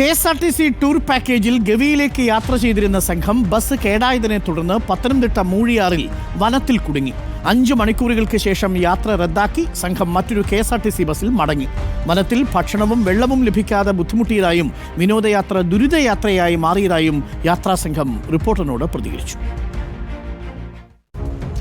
K S R T C tour പാക്കേജിൽ ഗവിയിലേക്ക് യാത്ര ചെയ്തിരുന്ന സംഘം ബസ് കേടായതിനെ തുടർന്ന് പത്തനംതിട്ട മൂഴിയാറിൽ വനത്തിൽ കുടുങ്ങി. അഞ്ചു മണിക്കൂറുകൾക്ക് ശേഷം യാത്ര റദ്ദാക്കി സംഘം മറ്റൊരു K S R T C ബസ്സിൽ മടങ്ങി. വനത്തിൽ ഭക്ഷണവും വെള്ളവും ലഭിക്കാതെ ബുദ്ധിമുട്ടിയതായും വിനോദയാത്ര ദുരിതയാത്രയായി മാറിയതായും യാത്രാസംഘം റിപ്പോർട്ടറിനോട് പ്രതികരിച്ചു.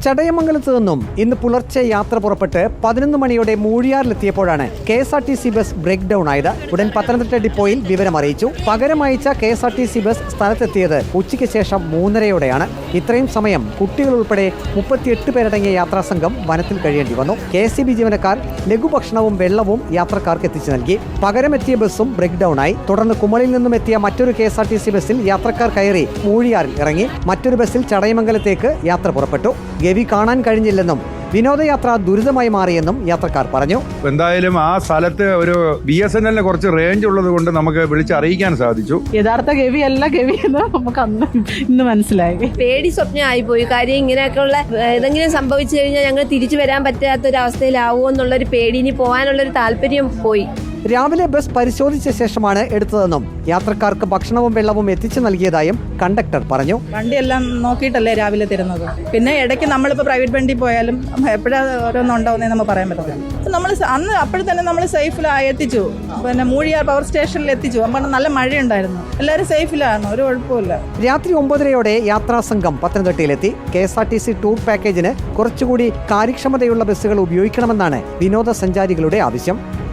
ചടയമംഗലത്ത് നിന്നും ഇന്ന് പുലർച്ചെ യാത്ര പുറപ്പെട്ട് പതിനൊന്ന് മണിയോടെ മൂഴിയാറിലെത്തിയപ്പോഴാണ് K S R T C bus breakdown ആയത്. ഉടൻ പത്തനംതിട്ട ഡിപ്പോയിൽ വിവരം അറിയിച്ചു. പകരം അയച്ച K S R T C bus സ്ഥലത്തെത്തിയത് ഉച്ചയ്ക്ക് ശേഷം മൂന്നരയോടെയാണ്. ഇത്രയും സമയം കുട്ടികൾ ഉൾപ്പെടെ മുപ്പത്തിയെട്ട് പേരടങ്ങിയ യാത്രാ സംഘം വനത്തിൽ കഴിയേണ്ടി വന്നു. കെ എസ് ബി ജീവനക്കാർ ലഘുഭക്ഷണവും വെള്ളവും യാത്രക്കാർക്ക് എത്തിച്ചു നൽകി. പകരം എത്തിയ ബസ്സും ബ്രേക്ക് ഡൌൺ ആയി. തുടർന്ന് കുമളിൽ നിന്നും എത്തിയ മറ്റൊരു K S R T C ബസ്സിൽ യാത്രക്കാർ കയറി മൂഴിയാറിൽ ഇറങ്ങി. മറ്റൊരു ബസ്സിൽ ചടയമംഗലത്തേക്ക് യാത്ര പുറപ്പെട്ടു. ഗവി കാണാൻ കഴിഞ്ഞില്ലെന്നും വിനോദയാത്ര ദുരിതമായി മാറിയെന്നും യാത്രക്കാർ പറഞ്ഞു. എന്തായാലും ആ സ്ഥലത്ത് ഒരു ബി എസ് എൻ എല്ലിന് കുറച്ച് റേഞ്ച് ഉള്ളത് കൊണ്ട് നമുക്ക് വിളിച്ചറിയിക്കാൻ സാധിച്ചു. യഥാർത്ഥ ഗവി അല്ല ഗവി എന്ന് നമുക്ക് അന്ന് ഇന്ന് മനസ്സിലായി. പേടി സ്വപ്നമായി പോയി. കാര്യം ഇങ്ങനെയൊക്കെയുള്ള ഏതെങ്കിലും സംഭവിച്ചു കഴിഞ്ഞാൽ ഞങ്ങൾ തിരിച്ചു വരാൻ പറ്റാത്ത ഒരു അവസ്ഥയിലാവുമോ എന്നുള്ളൊരു പേടി ഇനി പോകാനുള്ളൊരു താല്പര്യം പോയി. രാവിലെ ബസ് പരിശോധിച്ച ശേഷമാണ് എടുത്തതെന്നും യാത്രക്കാർക്ക് ഭക്ഷണവും വെള്ളവും എത്തിച്ചു നൽകിയതായും കണ്ടക്ടർ പറഞ്ഞു. വണ്ടിയെല്ലാം നോക്കിയിട്ടല്ലേ രാവിലെ തരുന്നത്? പിന്നെ ഇടയ്ക്ക് നമ്മളിപ്പോൾ പ്രൈവറ്റ് വണ്ടി പോയാലും എപ്പോഴാണ് ഓരോന്നുണ്ടാവുന്നേ നമുക്ക് പറയാൻ പറ്റത്തില്ല. നമ്മൾ അന്ന് അപ്പോൾ തന്നെ നമ്മൾ സേഫിൽ എത്തിച്ചു. പിന്നെ മൂഴിയാർ പവർ സ്റ്റേഷനിൽ എത്തിച്ചു. അപ്പോൾ നല്ല മഴയുണ്ടായിരുന്നു. എല്ലാവരും സേഫിലാണ് ഒരു കുഴപ്പമില്ല രാത്രി ഒമ്പതരയോടെ യാത്രാസംഘം പത്തനംതിട്ടയിലെത്തി. K S R T C tour പാക്കേജിന് കുറച്ചുകൂടി കാര്യക്ഷമതയുള്ള ബസ്സുകൾ ഉപയോഗിക്കണമെന്നാണ് വിനോദസഞ്ചാരികളുടെ ആവശ്യം.